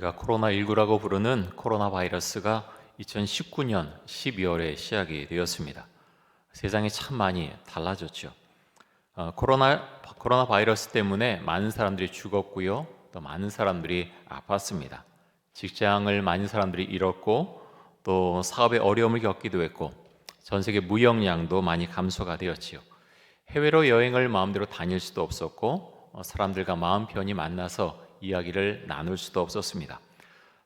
우리가 코로나19라고 부르는 코로나 바이러스가 2019년 12월에 시작이 되었습니다. 세상이 참 많이 달라졌죠. 어, 코로나 코로나 바이러스 때문에 많은 사람들이 죽었고요, 또 많은 사람들이 아팠습니다. 직장을 많은 사람들이 잃었고, 또 사업에 어려움을 겪기도 했고, 전 세계 무역량도 많이 감소가 되었지요. 해외로 여행을 마음대로 다닐 수도 없었고, 어, 사람들과 마음 편히 만나서 이야기를 나눌 수도 없었습니다.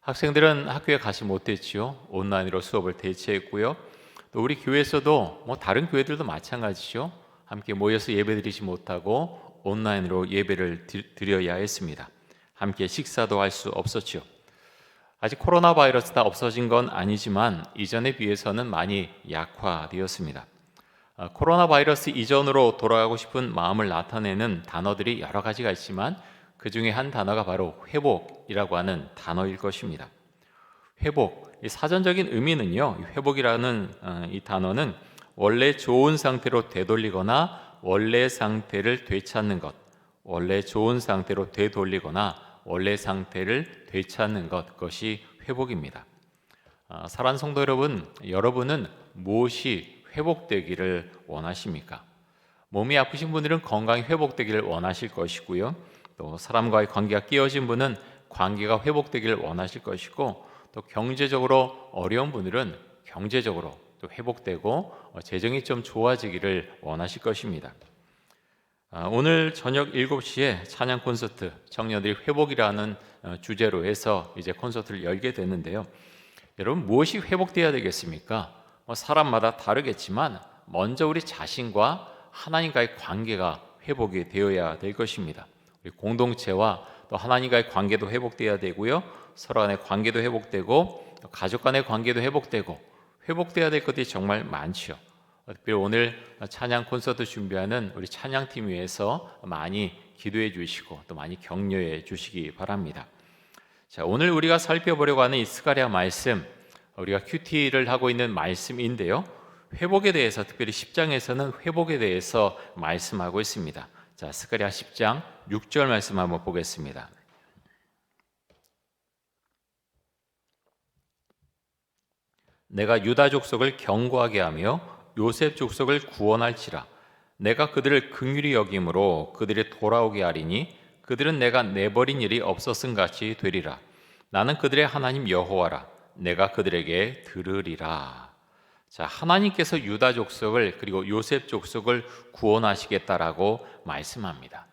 학생들은 학교에 가지 못했지요. 온라인으로 수업을 대체했고요. 또 우리 교회에서도 뭐 다른 교회들도 마찬가지죠. 함께 모여서 예배드리지 못하고 온라인으로 예배를 드려야 했습니다. 함께 식사도 할 수 없었죠. 아직 코로나 바이러스가 없어진 건 아니지만 이전에 비해서는 많이 약화되었습니다. 아, 코로나 바이러스 이전으로 돌아가고 싶은 마음을 나타내는 단어들이 여러 가지가 있지만 그 중에 한 단어가 바로 회복이라고 하는 단어일 것입니다. 회복, 사전적인 의미는요, 회복이라는 어, 이 단어는 원래 좋은 상태로 되돌리거나 원래 상태를 되찾는 것, 원래 좋은 상태로 되돌리거나 원래 상태를 되찾는 것, 그것이 회복입니다. 아, 사랑 성도 여러분, 여러분은 무엇이 회복되기를 원하십니까? 몸이 아프신 분들은 건강이 회복되기를 원하실 것이고요. 또 사람과의 관계가 깨어진 분은 관계가 회복되기를 원하실 것이고 또 경제적으로 어려운 분들은 경제적으로 또 회복되고 어, 재정이 좀 좋아지기를 원하실 것입니다. 아, 오늘 저녁 7시에 찬양 콘서트 청년들이 회복이라는 어, 주제로 해서 이제 콘서트를 열게 됐는데요. 여러분 무엇이 회복돼야 되겠습니까? 뭐 사람마다 다르겠지만 먼저 우리 자신과 하나님과의 관계가 회복이 되어야 될 것입니다. 공동체와 또 하나님과의 관계도 회복돼야 되고요. 서로 간의 관계도 회복되고 가족 간의 관계도 회복되고 회복돼야 될 것들이 정말 많죠. 특별히 오늘 찬양 콘서트 준비하는 우리 찬양팀 위해서 많이 기도해 주시고 또 많이 격려해 주시기 바랍니다. 자, 오늘 우리가 살펴보려고 하는 이 스가랴 말씀 우리가 큐티를 하고 있는 말씀인데요. 회복에 대해서 특별히 10장에서는 회복에 대해서 말씀하고 있습니다. 자, 스가랴 10장 6절 말씀 한번 보겠습니다. 내가 유다 족속을 경고하게 하며 요셉 족속을 구원할지라 내가 그들을 긍휼히 여김으로 그들이 돌아오게 하리니 그들은 내가 내버린 일이 없었음 같이 되리라 나는 그들의 하나님 여호와라 내가 그들에게 들으리라 자, 하나님께서 유다 족속을 그리고 요셉 족속을 구원하시겠다라고 말씀합니다.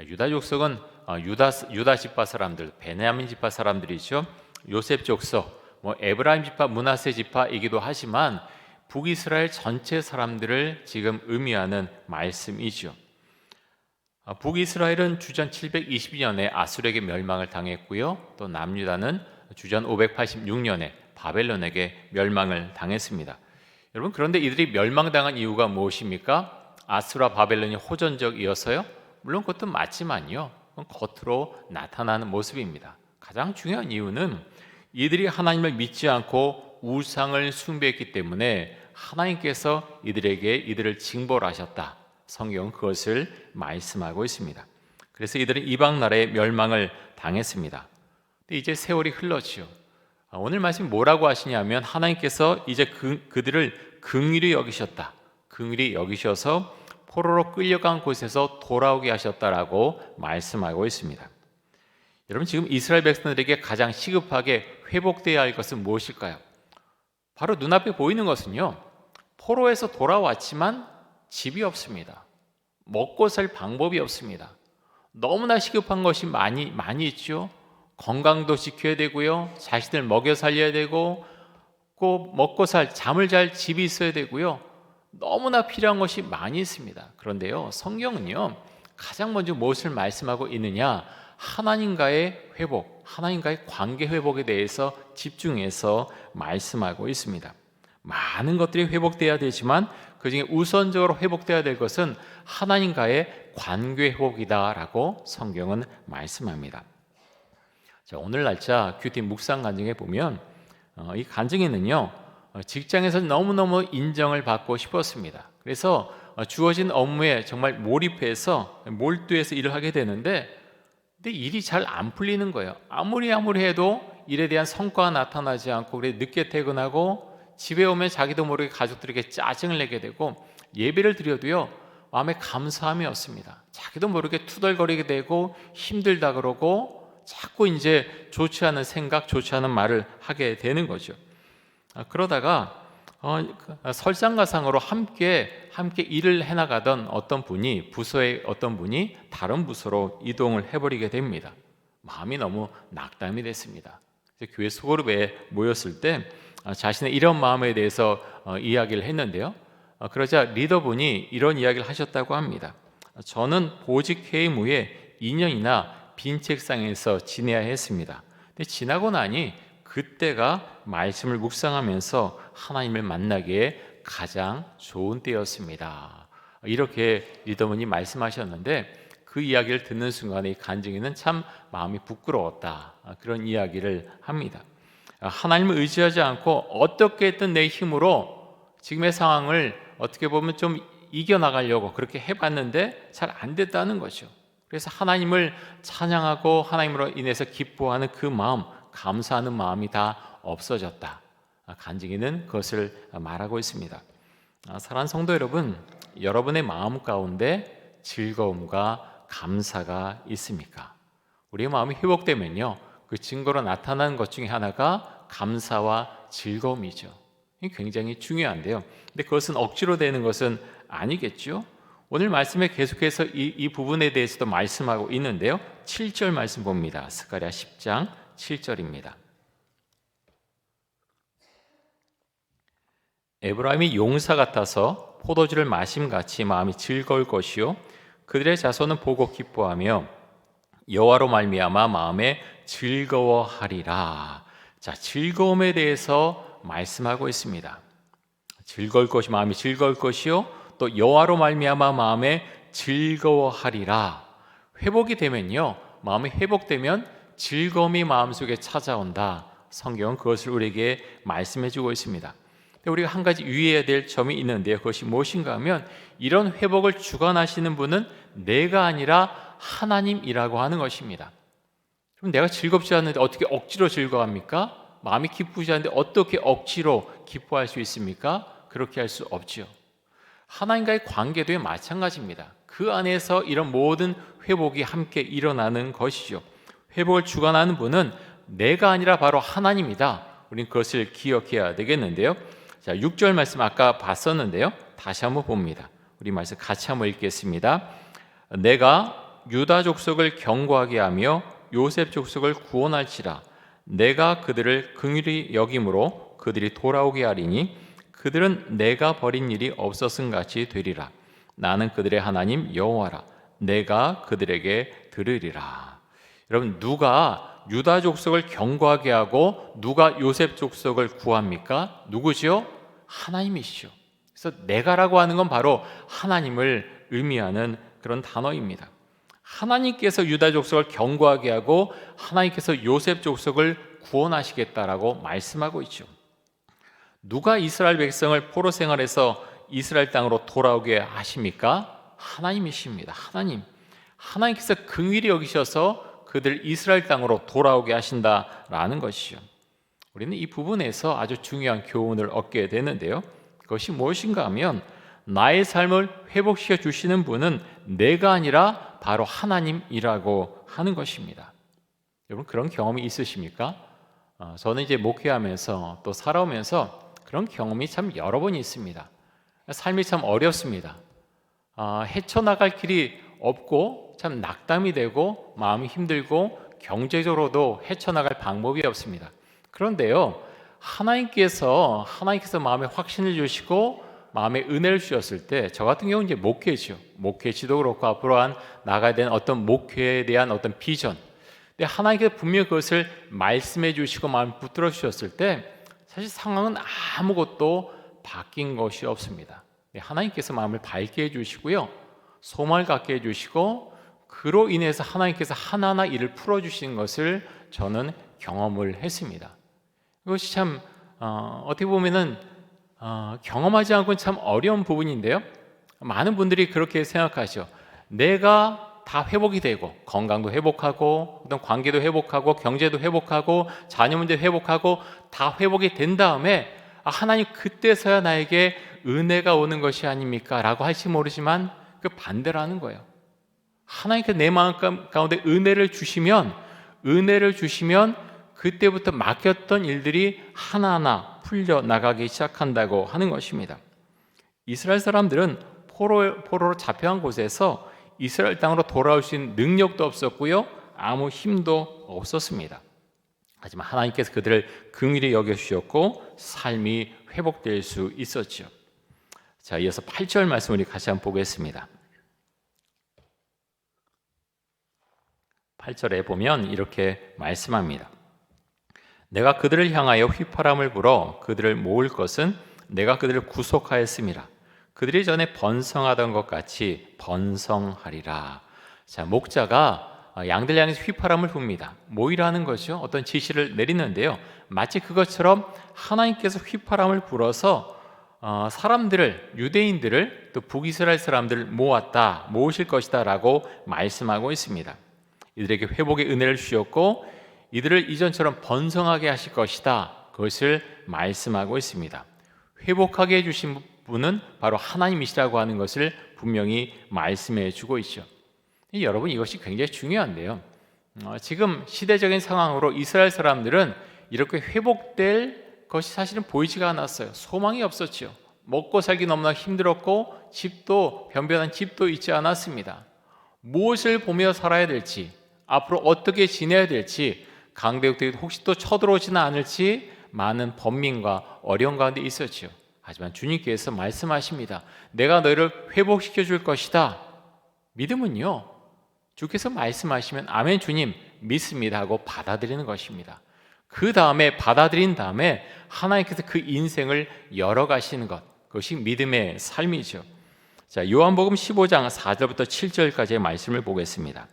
유다 족속은 어, 유다 유다 지파 사람들, 베냐민 지파 사람들이죠. 요셉 족속, 뭐 에브라임 지파, 문하세 지파이기도 하지만 북이스라엘 전체 사람들을 지금 의미하는 말씀이죠. 어, 북이스라엘은 주전 722년에 아수르에게 멸망을 당했고요. 또 남유다는 주전 586년에 바벨론에게 멸망을 당했습니다. 여러분 그런데 이들이 멸망당한 이유가 무엇입니까? 아수라 바벨론이 호전적이어서요? 물론 그것도 맞지만요. 겉으로 나타나는 모습입니다. 가장 중요한 이유는 이들이 하나님을 믿지 않고 우상을 숭배했기 때문에 하나님께서 이들에게 이들을 징벌하셨다. 성경은 그것을 말씀하고 있습니다. 그래서 이들은 이방 나라의 멸망을 당했습니다. 이제 세월이 흘렀지요. 아, 오늘 말씀이 뭐라고 하시냐면 하나님께서 이제 그, 그들을 긍휼히 여기셨다. 긍휼히 여기셔서 포로로 끌려간 곳에서 돌아오게 하셨다라고 말씀하고 있습니다. 여러분 지금 이스라엘 백성들에게 가장 시급하게 회복돼야 할 것은 무엇일까요? 바로 눈앞에 보이는 것은요. 포로에서 돌아왔지만 집이 없습니다. 먹고 살 방법이 없습니다. 너무나 시급한 것이 많이 많이 있죠. 건강도 지켜야 되고요. 자신을 먹여 살려야 되고 꼭 먹고 살 잠을 잘 집이 있어야 되고요. 너무나 필요한 것이 많이 있습니다. 그런데요, 성경은요, 가장 먼저 무엇을 말씀하고 있느냐? 하나님과의 회복, 하나님과의 관계 회복에 대해서 집중해서 말씀하고 있습니다. 많은 것들이 회복돼야 되지만 그 중에 우선적으로 회복돼야 될 것은 하나님과의 관계 회복이다라고 성경은 말씀합니다. 자, 오늘 날짜 큐티 묵상 간증에 보면 어, 이 간증에는요 어, 직장에서 너무너무 인정을 받고 싶었습니다. 그래서 어, 주어진 업무에 정말 몰입해서 몰두해서 일을 하게 되는데 근데 일이 잘 안 풀리는 거예요. 아무리 아무리 해도 일에 대한 성과가 나타나지 않고 그래 늦게 퇴근하고 집에 오면 자기도 모르게 가족들에게 짜증을 내게 되고 예배를 드려도요 마음에 감사함이 없습니다. 자기도 모르게 투덜거리게 되고 힘들다 그러고 자꾸 이제 좋지 않은 생각, 좋지 않은 말을 하게 되는 거죠. 아, 그러다가 어, 그, 설상가상으로 함께 함께 일을 해나가던 어떤 분이 부서의 어떤 분이 다른 부서로 이동을 해버리게 됩니다. 마음이 너무 낙담이 됐습니다. 교회 소그룹에 모였을 때 아, 자신의 이런 마음에 대해서 어, 이야기를 했는데요. 어, 그러자 리더분이 이런 이야기를 하셨다고 합니다. 저는 보직 해임 후에 2년이나 빈 책상에서 지내야 했습니다. 근데 지나고 나니 그때가 말씀을 묵상하면서 하나님을 만나기에 가장 좋은 때였습니다. 이렇게 리더분이 말씀하셨는데 그 이야기를 듣는 순간에 간증이는 참 마음이 부끄러웠다. 그런 이야기를 합니다. 하나님을 의지하지 않고 어떻게 했든 내 힘으로 지금의 상황을 어떻게 보면 좀 이겨나가려고 그렇게 해봤는데 잘 안 됐다는 거죠. 그래서 하나님을 찬양하고 하나님으로 인해서 기뻐하는 그 마음, 감사하는 마음이 다 없어졌다. 간증이는 그것을 말하고 있습니다. 아, 사랑하는 성도 여러분, 여러분의 마음 가운데 즐거움과 감사가 있습니까? 우리의 마음이 회복되면요, 그 증거로 나타나는 것 중에 하나가 감사와 즐거움이죠. 굉장히 중요한데요. 근데 그것은 억지로 되는 것은 아니겠죠. 오늘 말씀에 계속해서 이, 이 부분에 대해서도 말씀하고 있는데요. 7절 말씀 봅니다. 스가랴 10장 7절입니다. 에브라임이 용사 같아서 포도주를 마심 같이 마음이 즐거울 것이요 그들의 자손은 보고 기뻐하며 여호와로 말미암아 마음에 즐거워하리라. 자, 즐거움에 대해서 말씀하고 있습니다. 즐거울 것이 마음이 즐거울 것이요 또 여호와로 말미암아 마음에 즐거워하리라. 회복이 되면요. 마음이 회복되면 즐거움이 마음속에 찾아온다. 성경은 그것을 우리에게 말씀해 주고 있습니다. 우리가 한 가지 유의해야 될 점이 있는데요. 그것이 무엇인가 하면 이런 회복을 주관하시는 분은 내가 아니라 하나님이라고 하는 것입니다. 그럼 내가 즐겁지 않은데 어떻게 억지로 즐거합니까? 마음이 기쁘지 않은데 어떻게 억지로 기뻐할 수 있습니까? 그렇게 할 수 없지요. 하나님과의 관계도 마찬가지입니다. 그 안에서 이런 모든 회복이 함께 일어나는 것이죠. 회복을 주관하는 분은 내가 아니라 바로 하나님이다. 우리는 그것을 기억해야 되겠는데요. 자, 6절 말씀 아까 봤었는데요. 다시 한번 봅니다. 우리 말씀 같이 한번 읽겠습니다. 내가 유다 족속을 경고하게 하며 요셉 족속을 구원할지라 내가 그들을 긍휼히 여김으로 그들이 돌아오게 하리니 그들은 내가 버린 일이 없었음 같이 되리라 나는 그들의 하나님 여호와라 내가 그들에게 들으리라 여러분 누가 유다 족속을 경고하게 하고 누가 요셉 족속을 구합니까? 누구지요? 하나님이시죠. 그래서 내가라고 하는 건 바로 하나님을 의미하는 그런 단어입니다. 하나님께서 유다 족속을 경고하게 하고 하나님께서 요셉 족속을 구원하시겠다라고 말씀하고 있죠. 누가 이스라엘 백성을 포로 생활에서 이스라엘 땅으로 돌아오게 하십니까? 하나님이십니다. 하나님. 하나님께서 긍휼히 여기셔서 그들 이스라엘 땅으로 돌아오게 하신다라는 것이죠. 우리는 이 부분에서 아주 중요한 교훈을 얻게 되는데요. 그것이 무엇인가 하면 나의 삶을 회복시켜 주시는 분은 내가 아니라 바로 하나님이라고 하는 것입니다. 여러분 그런 경험이 있으십니까? 어, 저는 이제 목회하면서 또 살아오면서 그런 경험이 참 여러 번 있습니다. 삶이 참 어렵습니다. 어, 헤쳐나갈 길이 없고 참 낙담이 되고 마음이 힘들고 경제적으로도 헤쳐나갈 방법이 없습니다. 그런데요, 하나님께서 하나님께서 마음에 확신을 주시고 마음에 은혜를 주셨을 때 저 같은 경우는 이제 목회죠. 목회 지도 그렇고 앞으로 한 나가야 되는 어떤 목회에 대한 어떤 비전. 근데 하나님께서 분명히 그것을 말씀해 주시고 마음 붙들어 주셨을 때 사실 상황은 아무것도 바뀐 것이 없습니다. 하나님께서 마음을 밝게 해 주시고요. 소망을 갖게 해 주시고 그로 인해서 하나님께서 하나하나 일을 풀어 주신 것을 저는 경험을 했습니다. 이것이 참 어, 떻게 보면은 어, 경험하지 않고는 참 어려운 부분인데요. 많은 분들이 그렇게 생각하죠. 내가 다 회복이 되고 건강도 회복하고 어떤 관계도 회복하고 경제도 회복하고 자녀 문제 회복하고 다 회복이 된 다음에 아, 하나님 그때서야 나에게 은혜가 오는 것이 아닙니까라고 할지 모르지만 그 반대라는 거예요. 하나님께서 내 마음 가운데 은혜를 주시면 은혜를 주시면 그때부터 맡겼던 일들이 하나하나 풀려 나가기 시작한다고 하는 것입니다. 이스라엘 사람들은 포로, 포로로 잡혀간 곳에서 이스라엘 땅으로 돌아올 수 있는 능력도 없었고요. 아무 힘도 없었습니다. 하지만 하나님께서 그들을 긍휼히 여겨 주셨고 삶이 회복될 수 있었죠. 자, 이어서 8절 말씀 우리 같이 한번 보겠습니다. 8절에 보면 이렇게 말씀합니다. 내가 그들을 향하여 휘파람을 불어 그들을 모을 것은 내가 그들을 구속하였습니다. 그들이 전에 번성하던 것 같이 번성하리라. 자, 목자가 양들 향해서 휘파람을 붑니다. 모이라는 것이죠. 어떤 지시를 내리는데요. 마치 그것처럼 하나님께서 휘파람을 불어서 어, 사람들을 유대인들을 또 북이스라엘 사람들을 모았다 모으실 것이다라고 말씀하고 있습니다. 이들에게 회복의 은혜를 주셨고 이들을 이전처럼 번성하게 하실 것이다. 그것을 말씀하고 있습니다. 회복하게 해주신 분은 바로 하나님이시라고 하는 것을 분명히 말씀해 주고 있죠. 여러분 이것이 굉장히 중요한데요. 어, 지금 시대적인 상황으로 이스라엘 사람들은 이렇게 회복될 것이 사실은 보이지가 않았어요. 소망이 없었죠. 먹고 살기 너무나 힘들었고 집도 변변한 집도 있지 않았습니다. 무엇을 보며 살아야 될지 앞으로 어떻게 지내야 될지 강대국들이 혹시 또 쳐들어오지는 않을지 많은 번민과 어려움 가운데 있었죠. 하지만 주님께서 말씀하십니다. 내가 너희를 회복시켜 줄 것이다. 믿음은요. 주께서 말씀하시면 아멘 주님 믿습니다 하고 받아들이는 것입니다. 그 다음에 받아들인 다음에 하나님께서 그 인생을 열어가시는 것 그것이 믿음의 삶이죠. 자 요한복음 15장 4절부터 7절까지의 말씀을 보겠습니다.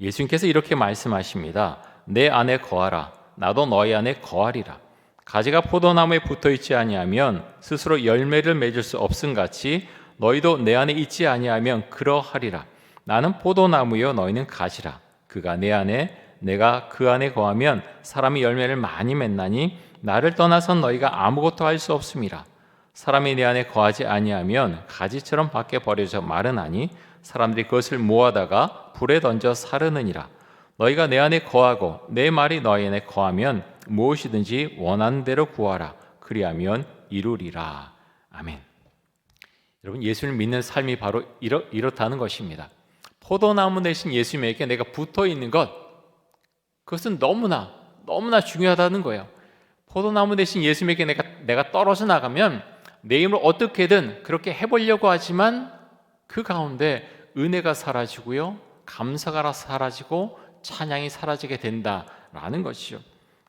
예수님께서 이렇게 말씀하십니다. 내 안에 거하라. 나도 너희 안에 거하리라. 가지가 포도나무에 붙어 있지 아니하면 스스로 열매를 맺을 수 없음 같이 너희도 내 안에 있지 아니하면 그러하리라. 나는 포도나무요 너희는 가지라. 그가 내 안에 내가 그 안에 거하면 사람이 열매를 많이 맺나니 나를 떠나선 너희가 아무것도 할 수 없음이라. 사람이 내 안에 거하지 아니하면 가지처럼 밖에 버려져 마르나니 사람들이 그것을 모아다가 불에 던져 사르느니라. 너희가 내 안에 거하고 내 말이 너희 안에 거하면 무엇이든지 원하는 대로 구하라. 그리하면 이루리라. 아멘. 여러분 예수를 믿는 삶이 바로 이렇, 이렇다는 것입니다. 포도나무 대신 예수님에게 내가 붙어 있는 것 그것은 너무나 너무나 중요하다는 거예요. 포도나무 대신 예수님에게 내가 내가 떨어져 나가면 내 힘으로 어떻게든 그렇게 해보려고 하지만 그 가운데 은혜가 사라지고요. 감사가 사라지고 찬양이 사라지게 된다라는 것이죠.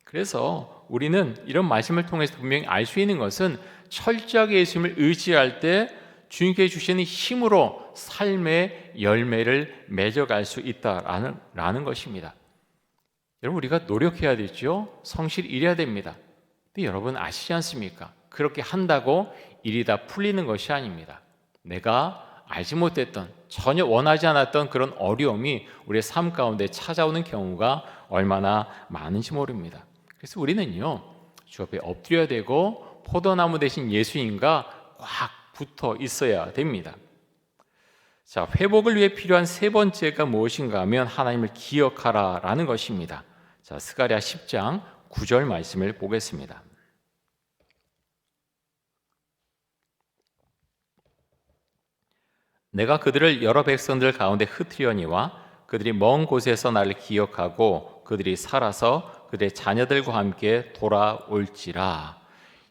그래서 우리는 이런 말씀을 통해서 분명히 알 수 있는 것은 철저하게 예수님을 의지할 때 주님께 주시는 힘으로 삶의 열매를 맺어갈 수 있다라는 라는 것입니다. 여러분 우리가 노력해야 되죠. 성실 일해야 됩니다. 근데 여러분 아시지 않습니까? 그렇게 한다고 일이 다 풀리는 것이 아닙니다. 내가 알지 못했던 전혀 원하지 않았던 그런 어려움이 우리의 삶 가운데 찾아오는 경우가 얼마나 많은지 모릅니다. 그래서 우리는요 주 앞에 엎드려야 되고 포도나무 대신 예수님과 꽉 붙어 있어야 됩니다. 자 회복을 위해 필요한 세 번째가 무엇인가 하면 하나님을 기억하라라는 것입니다. 자 스가랴 10장 9절 말씀을 보겠습니다. 내가 그들을 여러 백성들 가운데 흩으려니와 그들이 먼 곳에서 나를 기억하고 그들이 살아서 그들의 자녀들과 함께 돌아올지라.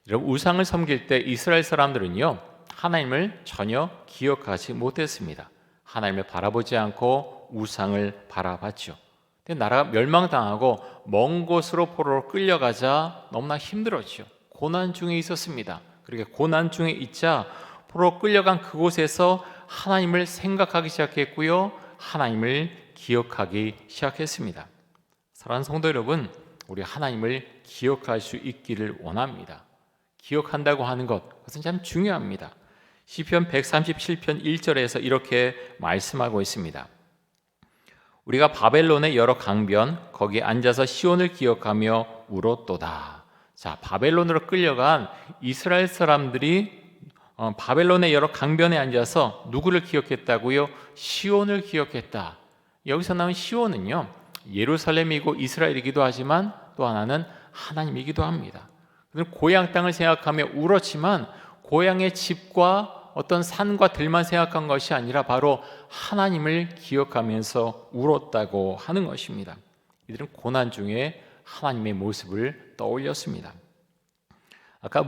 여러분 우상을 섬길 때 이스라엘 사람들은요 하나님을 전혀 기억하지 못했습니다. 하나님을 바라보지 않고 우상을 바라봤죠. 근데 나라가 멸망당하고 먼 곳으로 포로로 끌려가자 너무나 힘들었죠. 고난 중에 있었습니다. 그렇게 고난 중에 있자 포로 끌려간 그곳에서 하나님을 생각하기 시작했고요. 하나님을 기억하기 시작했습니다. 사랑하는 성도 여러분, 우리 하나님을 기억할 수 있기를 원합니다. 기억한다고 하는 것, 그것은 참 중요합니다. 시편 137편 1절에서 이렇게 말씀하고 있습니다. 우리가 바벨론의 여러 강변 거기에 앉아서 시온을 기억하며 울었도다. 자, 바벨론으로 끌려간 이스라엘 사람들이 어, 바벨론의 여러 강변에 앉아서 누구를 기억했다고요? 시온을 기억했다. 여기서 나온 시온은요. 예루살렘이고 이스라엘이기도 하지만 또 하나는 하나님이기도 합니다. 고향 땅을 생각하며 울었지만 고향의 집과 어떤 산과 들만 생각한 것이 아니라 바로 하나님을 기억하면서 울었다고 하는 것입니다. 이들은 고난 중에 하나님의 모습을 떠올렸습니다. 아까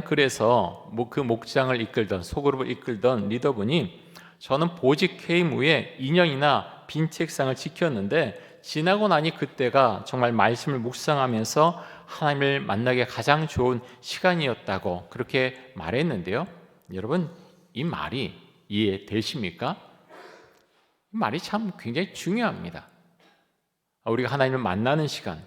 글에서 뭐그 목장을 이끌던 소그룹을 이끌던 리더분이 저는 보직 해임 후에 2년이나 빈 책상을 지켰는데 지나고 나니 그때가 정말 말씀을 묵상하면서 하나님을 만나기 가장 좋은 시간이었다고 그렇게 말했는데요. 여러분 이 말이 이해되십니까? 이 말이 참 굉장히 중요합니다. 우리가 하나님을 만나는 시간,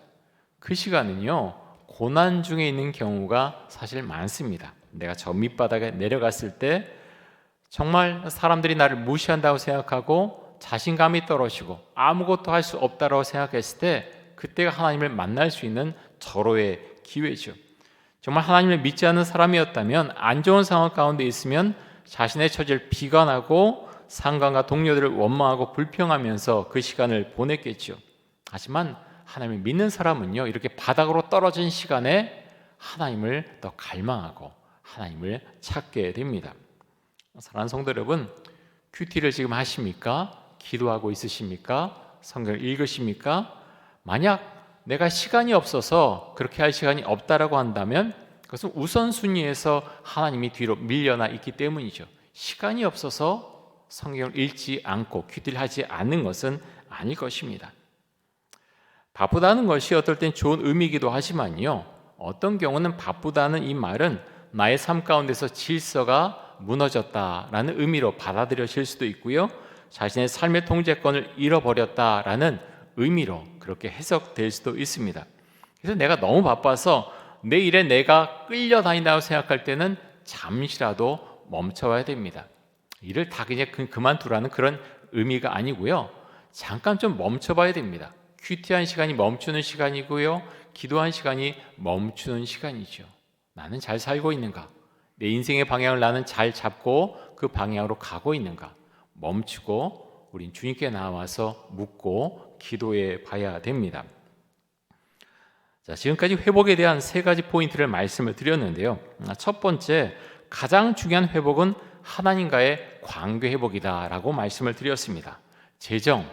그 시간은요 고난 중에 있는 경우가 사실 많습니다. 내가 저 밑바닥에 내려갔을 때 정말 사람들이 나를 무시한다고 생각하고 자신감이 떨어지고 아무것도 할 수 없다고 생각했을 때 그때가 하나님을 만날 수 있는 절호의 기회죠. 정말 하나님을 믿지 않는 사람이었다면 안 좋은 상황 가운데 있으면 자신의 처지를 비관하고 상관과 동료들을 원망하고 불평하면서 그 시간을 보냈겠죠. 하지만 하나님을 믿는 사람은요, 이렇게 바닥으로 떨어진 시간에 하나님을 더 갈망하고 하나님을 찾게 됩니다. 사랑하는 성도 여러분, 큐티를 지금 하십니까? 기도하고 있으십니까? 성경을 읽으십니까? 만약 내가 시간이 없어서 그렇게 할 시간이 없다라고 한다면 그것은 우선순위에서 하나님이 뒤로 밀려나 있기 때문이죠. 시간이 없어서 성경을 읽지 않고 큐티를 하지 않는 것은 아닐 것입니다. 바쁘다는 것이 어떨 땐 좋은 의미이기도 하지만요. 어떤 경우는 바쁘다는 이 말은 나의 삶 가운데서 질서가 무너졌다라는 의미로 받아들여질 수도 있고요. 자신의 삶의 통제권을 잃어버렸다라는 의미로 그렇게 해석될 수도 있습니다. 그래서 내가 너무 바빠서 내 일에 내가 끌려다닌다고 생각할 때는 잠시라도 멈춰야 됩니다. 일을 다 그냥 그만두라는 그런 의미가 아니고요. 잠깐 좀 멈춰봐야 됩니다. 큐티한 시간이 멈추는 시간이고요. 기도한 시간이 멈추는 시간이죠. 나는 잘 살고 있는가? 내 인생의 방향을 나는 잘 잡고 그 방향으로 가고 있는가? 멈추고 우린 주님께 나와서 묻고 기도해 봐야 됩니다. 자, 지금까지 회복에 대한 세 가지 포인트를 말씀을 드렸는데요. 첫 번째, 가장 중요한 회복은 하나님과의 관계 회복이다라고 말씀을 드렸습니다. 재정,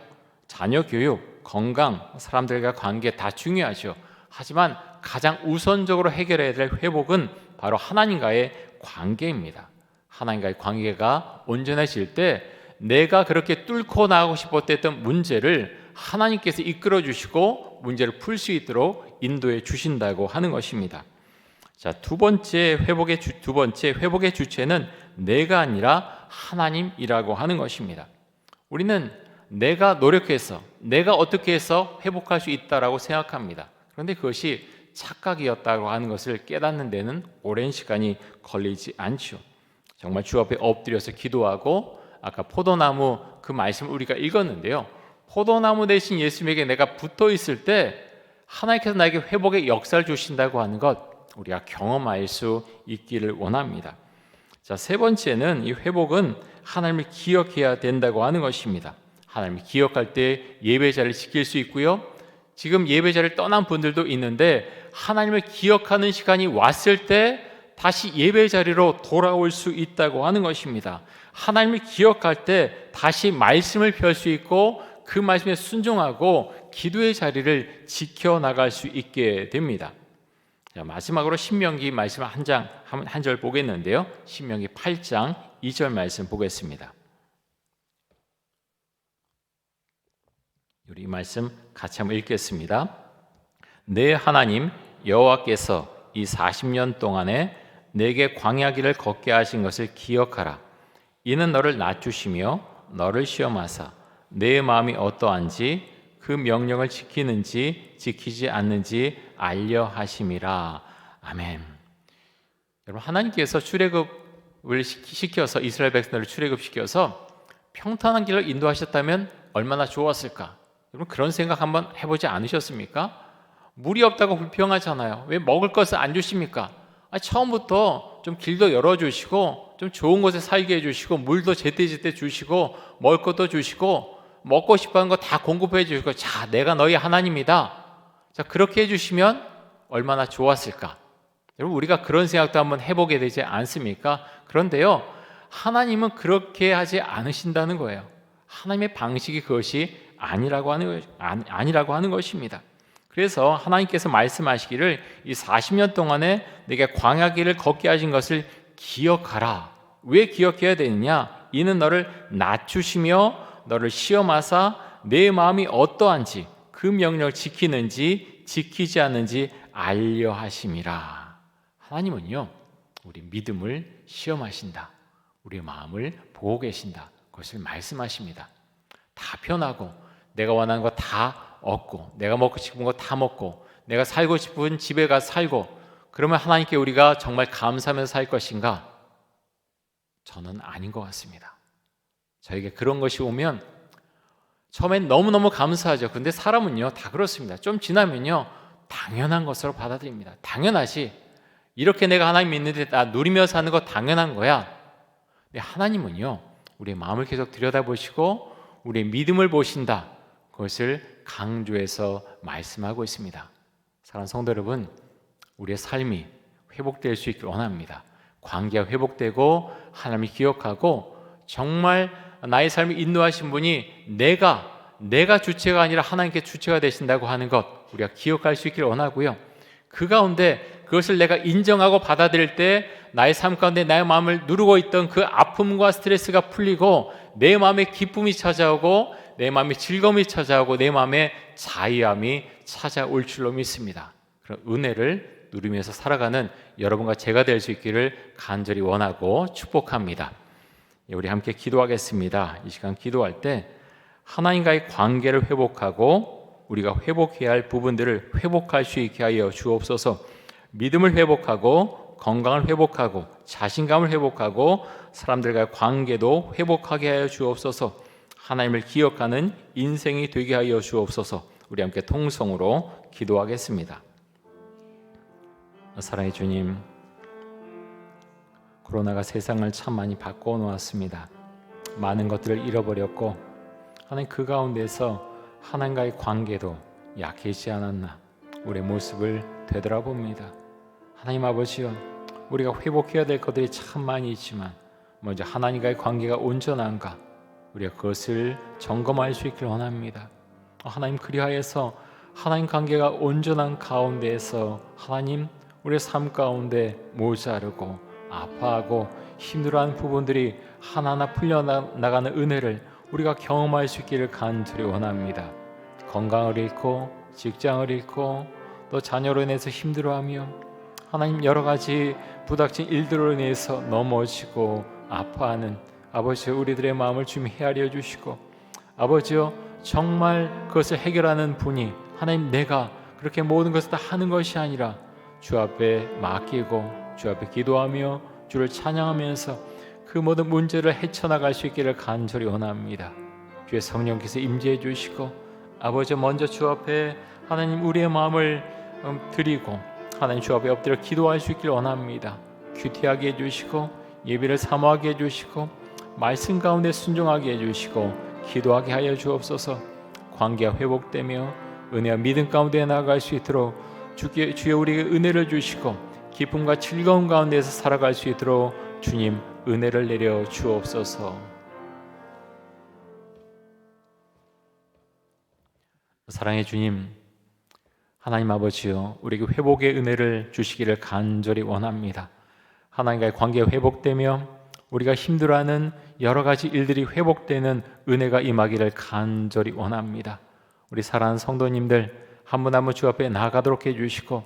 자녀 교육, 건강, 사람들과 관계 다 중요하죠. 하지만 가장 우선적으로 해결해야 될 회복은 바로 하나님과의 관계입니다. 하나님과의 관계가 온전해질 때 내가 그렇게 뚫고 나가고 싶었던 문제를 하나님께서 이끌어 주시고 문제를 풀 수 있도록 인도해 주신다고 하는 것입니다. 자, 두 번째 회복의 주, 두 번째 회복의 주체는 내가 아니라 하나님이라고 하는 것입니다. 우리는 내가 노력해서 내가 어떻게 해서 회복할 수 있다라고 생각합니다. 그런데 그것이 착각이었다고 하는 것을 깨닫는 데는 오랜 시간이 걸리지 않죠. 정말 주 앞에 엎드려서 기도하고 아까 포도나무 그 말씀을 우리가 읽었는데요. 포도나무 대신 예수님에게 내가 붙어 있을 때 하나님께서 나에게 회복의 역사를 주신다고 하는 것 우리가 경험할 수 있기를 원합니다. 자, 세 번째는 이 회복은 하나님을 기억해야 된다고 하는 것입니다. 하나님을 기억할 때 예배자를 지킬 수 있고요. 지금 예배자를 떠난 분들도 있는데 하나님을 기억하는 시간이 왔을 때 다시 예배 자리로 돌아올 수 있다고 하는 것입니다. 하나님을 기억할 때 다시 말씀을 펼 수 있고 그 말씀에 순종하고 기도의 자리를 지켜 나갈 수 있게 됩니다. 자, 마지막으로 신명기 말씀 한 장 한 절 보겠는데요. 신명기 8장 2절 말씀 보겠습니다. 우리 말씀 같이 한번 읽겠습니다. 내 하나님 여호와께서 이 40년 동안에 내게 광야 길을 걷게 하신 것을 기억하라. 이는 너를 낮추시며 너를 시험하사 내 마음이 어떠한지 그 명령을 지키는지 지키지 않는지 알려 하심이라. 아멘. 여러분 하나님께서 출애굽 시켜서 이스라엘 백성들을 출애굽시켜서 평탄한 길을 인도하셨다면 얼마나 좋았을까? 여러분 그런 생각 한번 해보지 않으셨습니까? 물이 없다고 불평하잖아요. 왜 먹을 것을 안 주십니까? 아, 처음부터 좀 길도 열어주시고 좀 좋은 곳에 살게 해주시고 물도 제때제때 주시고 먹을 것도 주시고 먹고 싶어하는 거 다 공급해 주시고 자 내가 너희 하나님이다. 자 그렇게 해주시면 얼마나 좋았을까? 여러분 우리가 그런 생각도 한번 해보게 되지 않습니까? 그런데요 하나님은 그렇게 하지 않으신다는 거예요. 하나님의 방식이 그것이 아니라고 하는 아니라고 하는 것입니다. 그래서 하나님께서 말씀하시기를 이 40년 동안에 내게 광야 길을 걷게 하신 것을 기억하라. 왜 기억해야 되느냐? 이는 너를 낮추시며 너를 시험하사 내 마음이 어떠한지 그 명령을 지키는지 지키지 않는지 알려 하심이라. 하나님은요. 우리 믿음을 시험하신다. 우리 마음을 보고 계신다. 그것을 말씀하십니다. 다 편하고 내가 원하는 거 다 얻고 내가 먹고 싶은 거 다 먹고 내가 살고 싶은 집에 가서 살고 그러면 하나님께 우리가 정말 감사하면서 살 것인가? 저는 아닌 것 같습니다. 저에게 그런 것이 오면 처음엔 너무너무 감사하죠. 근데 사람은요, 다 그렇습니다. 좀 지나면요, 당연한 것으로 받아들입니다. 당연하지. 이렇게 내가 하나님 믿는데 나 누리며 사는 거 당연한 거야. 근데 하나님은요, 우리의 마음을 계속 들여다보시고 우리의 믿음을 보신다. 그것을 강조해서 말씀하고 있습니다. 사랑하는 성도 여러분, 우리의 삶이 회복될 수 있길 원합니다. 관계가 회복되고 하나님이 기억하고 정말 나의 삶을 인도하신 분이 내가 내가 주체가 아니라 하나님께 주체가 되신다고 하는 것 우리가 기억할 수 있기를 원하고요. 그 가운데 그것을 내가 인정하고 받아들일 때 나의 삶 가운데 나의 마음을 누르고 있던 그 아픔과 스트레스가 풀리고 내 마음에 기쁨이 찾아오고 내 마음에 즐거움이 찾아오고 내 마음에 자유함이 찾아올 줄로 믿습니다. 그런 은혜를 누리면서 살아가는 여러분과 제가 될 수 있기를 간절히 원하고 축복합니다. 예, 우리 함께 기도하겠습니다. 이 시간 기도할 때 하나님과의 관계를 회복하고 우리가 회복해야 할 부분들을 회복할 수 있게 하여 주옵소서. 믿음을 회복하고 건강을 회복하고 자신감을 회복하고 사람들과의 관계도 회복하게 하여 주옵소서. 하나님을 기억하는 인생이 되게 하여 주옵소서. 우리 함께 통성으로 기도하겠습니다. 사랑의 주님, 코로나가 세상을 참 많이 바꿔 놓았습니다. 많은 것들을 잃어버렸고 하나님 그 가운데서 하나님과의 관계도 약해지지 않았나 우리의 모습을 되돌아봅니다. 하나님 아버지여 우리가 회복해야 될 것들이 참 많이 있지만 먼저 하나님과의 관계가 온전한가 우리가 그것을 점검할 수 있길 원합니다. 하나님 그리하여서 하나님 관계가 온전한 가운데에서 하나님 우리의 삶 가운데 모자르고 아파하고 힘들어하는 부분들이 하나하나 풀려나가는 은혜를 우리가 경험할 수 있기를 간절히 원합니다. 건강을 잃고 직장을 잃고 또 자녀로 인해서 힘들어하며 하나님 여러 가지 부닥친 일들로 인해서 넘어지고 아파하는 아버지 우리들의 마음을 좀 헤아려 주시고 아버지여 정말 그것을 해결하는 분이 하나님 내가 그렇게 모든 것을 다 하는 것이 아니라 주 앞에 맡기고 주 앞에 기도하며 주를 찬양하면서 그 모든 문제를 헤쳐나갈 수 있기를 간절히 원합니다. 주의 성령께서 임재해 주시고 아버지 먼저 주 앞에 하나님 우리의 마음을 음, 드리고 하나님 주 앞에 엎드려 기도할 수 있기를 원합니다. 귀티하게 해주시고 예배를 사모하게 해주시고 말씀 가운데 순종하게 해주시고 기도하게 하여 주옵소서 관계가 회복되며 은혜와 믿음 가운데 나아갈 수 있도록 주께 주여 우리에게 은혜를 주시고 기쁨과 즐거움 가운데서 살아갈 수 있도록 주님 은혜를 내려 주옵소서. 사랑의 주님, 하나님 아버지요, 우리에게 회복의 은혜를 주시기를 간절히 원합니다. 하나님과의 관계가 회복되며 우리가 힘들어하는 여러 가지 일들이 회복되는 은혜가 임하기를 간절히 원합니다. 우리 사랑하는 성도님들 한 분 한 분 주 앞에 나가도록 해주시고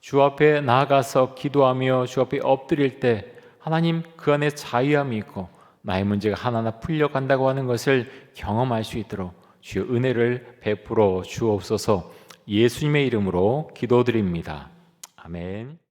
주 앞에 나아가서 기도하며 주 앞에 엎드릴 때 하나님 그 안에 자유함이 있고 나의 문제가 하나하나 풀려간다고 하는 것을 경험할 수 있도록 주의 은혜를 베풀어 주옵소서 예수님의 이름으로 기도드립니다. 아멘.